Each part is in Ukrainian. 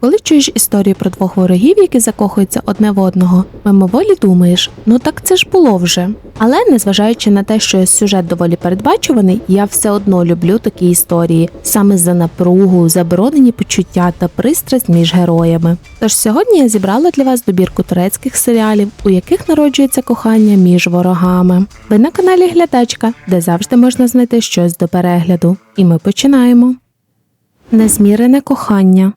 Коли чуєш історію про двох ворогів, які закохуються одне в одного, мимоволі думаєш, ну так це ж було вже. Але незважаючи на те, що сюжет доволі передбачуваний, я все одно люблю такі історії, саме за напругу, заборонені почуття та пристрасть між героями. Тож сьогодні я зібрала для вас добірку турецьких серіалів, у яких народжується кохання між ворогами. Ви на каналі Глядачка, де завжди можна знайти щось до перегляду. І ми починаємо. Незмірене кохання.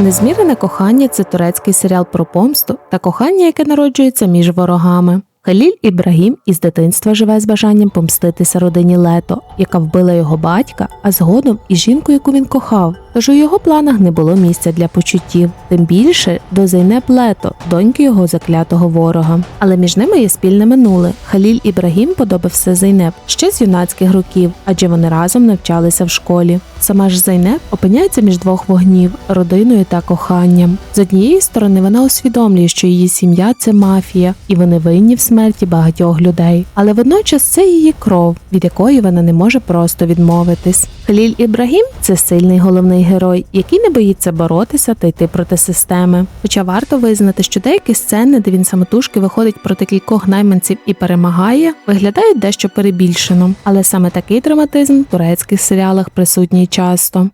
Незмірене кохання це турецький серіал про помсту та кохання, яке народжується між ворогами. Халіль Ібрагім із дитинства живе з бажанням помститися родині Лето, яка вбила його батька, а згодом і жінку, яку він кохав. Тож у його планах не було місця для почуттів, тим більше до Зейнеп Лето, доньки його заклятого ворога. Але між ними є спільне минуле. Халіль Ібрагім подобався Зейнеп ще з юнацьких років, адже вони разом навчалися в школі. Сама ж Зейнеп опиняється між двох вогнів родиною та коханням. З однієї сторони вона усвідомлює, що її сім'я це мафія, і вони винні в смерті багатьох людей. Але водночас це її кров, від якої вона не може просто відмовитись. Халіль Ібрагім це сильний головний герой, який не боїться боротися та йти проти системи. Хоча варто визнати, що деякі сцени, де він самотужки виходить проти кількох найманців і перемагає, виглядають дещо перебільшено. Але саме такий драматизм в турецьких серіалах присутній часто.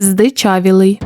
Здичавілий.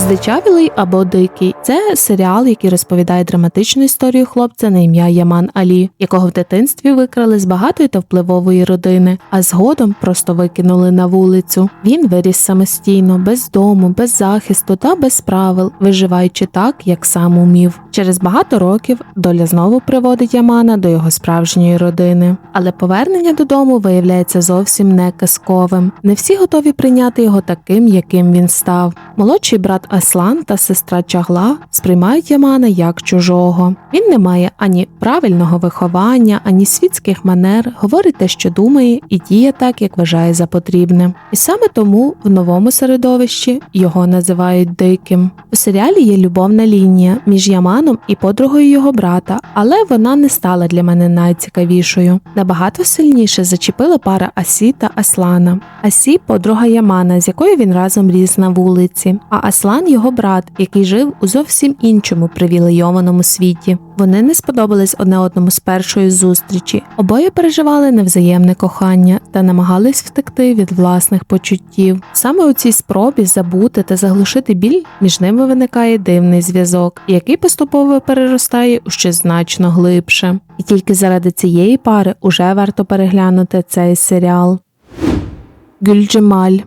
Здичавілий або Дикий це серіал, який розповідає драматичну історію хлопця на ім'я Яман Алі, якого в дитинстві викрали з багатої та впливової родини, а згодом просто викинули на вулицю. Він виріс самостійно, без дому, без захисту та без правил, виживаючи так, як сам умів. Через багато років доля знову приводить Ямана до його справжньої родини. Але повернення додому виявляється зовсім не казковим. Не всі готові прийняти його таким, яким він став. Молодший брат Аслан та сестра Чагла сприймають Ямана як чужого. Він не має ані правильного виховання, ані світських манер, говорить те, що думає, і діє так, як вважає за потрібне. І саме тому в новому середовищі його називають диким. У серіалі є любовна лінія між Яманом і подругою його брата, але вона не стала для мене найцікавішою. Набагато сильніше зачепила пара Асі та Аслана. Асі подруга Ямана, з якою він разом ріс на вулиці, а Аслан його брат, який жив у зовсім іншому привілейованому світі. Вони не сподобались одне одному з першої зустрічі. Обоє переживали невзаємне кохання та намагались втекти від власних почуттів. Саме у цій спробі забути та заглушити біль між ними виникає дивний зв'язок, який поступово переростає у щось значно глибше. І тільки заради цієї пари уже варто переглянути цей серіал. Гюльджемаль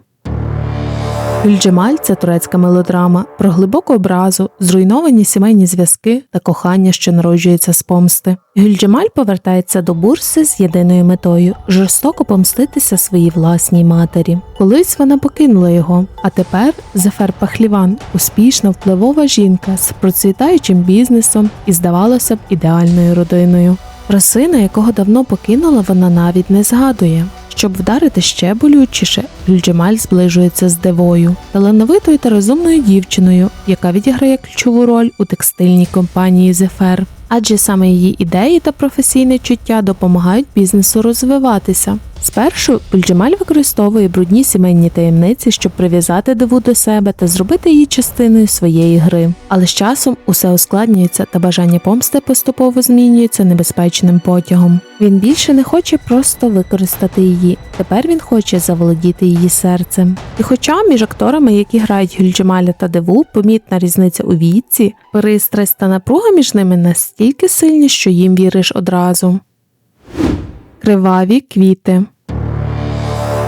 Гюльджемаль це турецька мелодрама про глибоку образу, зруйновані сімейні зв'язки та кохання, що народжується з помсти. Гюльджемаль повертається до бурси з єдиною метою жорстоко помститися своїй власній матері. Колись вона покинула його, а тепер Зефер Пахліван успішна впливова жінка з процвітаючим бізнесом і, здавалося б, ідеальною родиною. Про сина, якого давно покинула, вона навіть не згадує. Щоб вдарити ще болючіше, Гюльджемаль зближується з Девою, талановитою та розумною дівчиною, яка відіграє ключову роль у текстильній компанії Зефер. Адже саме її ідеї та професійне чуття допомагають бізнесу розвиватися. Спершу Гюльджемаль використовує брудні сімейні таємниці, щоб прив'язати Деву до себе та зробити її частиною своєї гри. Але з часом усе ускладнюється та бажання помсти поступово змінюється небезпечним потягом. Він більше не хоче просто використати її. Тепер він хоче заволодіти її серцем. І хоча між акторами, які грають Гюльджемаля та Деву, помітна різниця у віці, пристрасть та напруга між ними настільки сильні, що їм віриш одразу. Криваві квіти.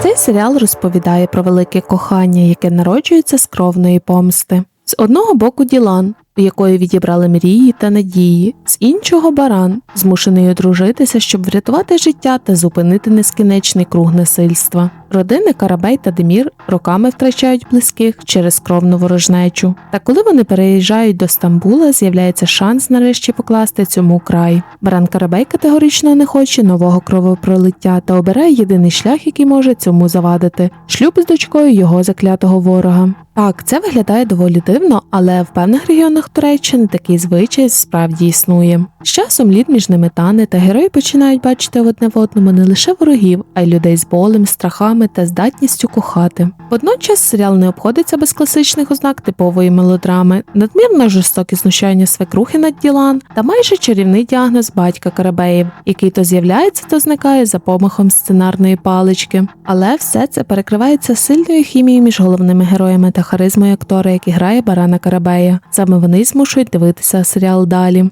Цей серіал розповідає про велике кохання, яке народжується з кровної помсти. З одного боку Ділан, у якої відібрали мрії та надії, з іншого баран, змушений одружитися, щоб врятувати життя та зупинити нескінчений круг насильства. Родини Карабей та Демір роками втрачають близьких через кровну ворожнечу. Та коли вони переїжджають до Стамбула, з'являється шанс нарешті покласти цьому край. Баран Карабей категорично не хоче нового кровопролиття та обирає єдиний шлях, який може цьому завадити шлюб з дочкою його заклятого ворога. Так, це виглядає доволі дивно, але в певних регіонах Туреччини такий звичай справді існує. З часом лід між ними тане, та герої починають бачити одне в одному не лише ворогів, а й людей з болем, страхами почуттями та здатністю кохати. Водночас серіал не обходиться без класичних ознак типової мелодрами, надмірно жорстокі знущання свекрухи над Ділан та майже чарівний діагноз батька Карабеїв, який то з'являється, то зникає за помахом сценарної палички. Але все це перекривається сильною хімією між головними героями та харизмою актора, який грає Барана Карабея. Саме вони змушують дивитися серіал далі.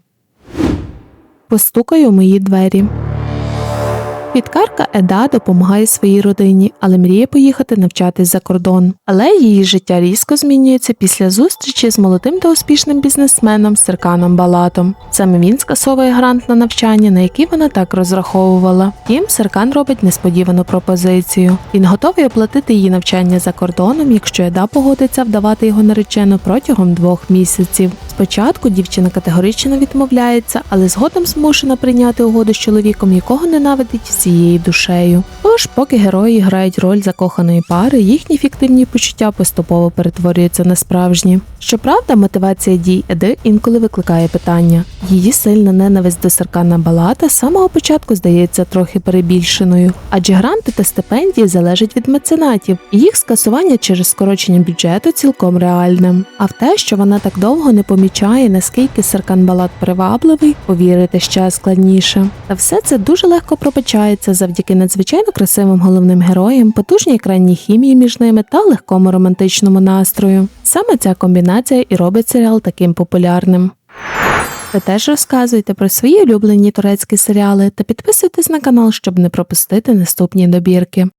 Постукай у мої двері. Підкарка Еда допомагає своїй родині, але мріє поїхати навчатись за кордон. Але її життя різко змінюється після зустрічі з молодим та успішним бізнесменом Серканом Балатом. Саме він скасовує грант на навчання, на який вона так розраховувала. Втім, Серкан робить несподівану пропозицію. Він готовий оплатити її навчання за кордоном, якщо Еда погодиться вдавати його наречену протягом двох місяців. Спочатку дівчина категорично відмовляється, але згодом змушена прийняти угоду з чоловіком, якого ненавидить всією душею. Тож, поки герої грають роль закоханої пари, їхні фіктивні почуття поступово перетворюються на справжні. Щоправда, мотивація дій Еди інколи викликає питання. Її сильна ненависть до Саркана Балата з самого початку здається трохи перебільшеною, адже гранти та стипендії залежать від меценатів, і їх скасування через скорочення бюджету цілком реальним. А в те, що вона так довго не помічає, наскільки Саркан Балат привабливий, повірити ще складніше. Та все це дуже легко пробачається завдяки надзвичайно красивим головним героям, потужній екранній хімії між ними та легкому романтичному настрою. Саме ця комбінація і робить серіал таким популярним. Ви теж розказуйте про свої улюблені турецькі серіали та підписуйтесь на канал, щоб не пропустити наступні добірки.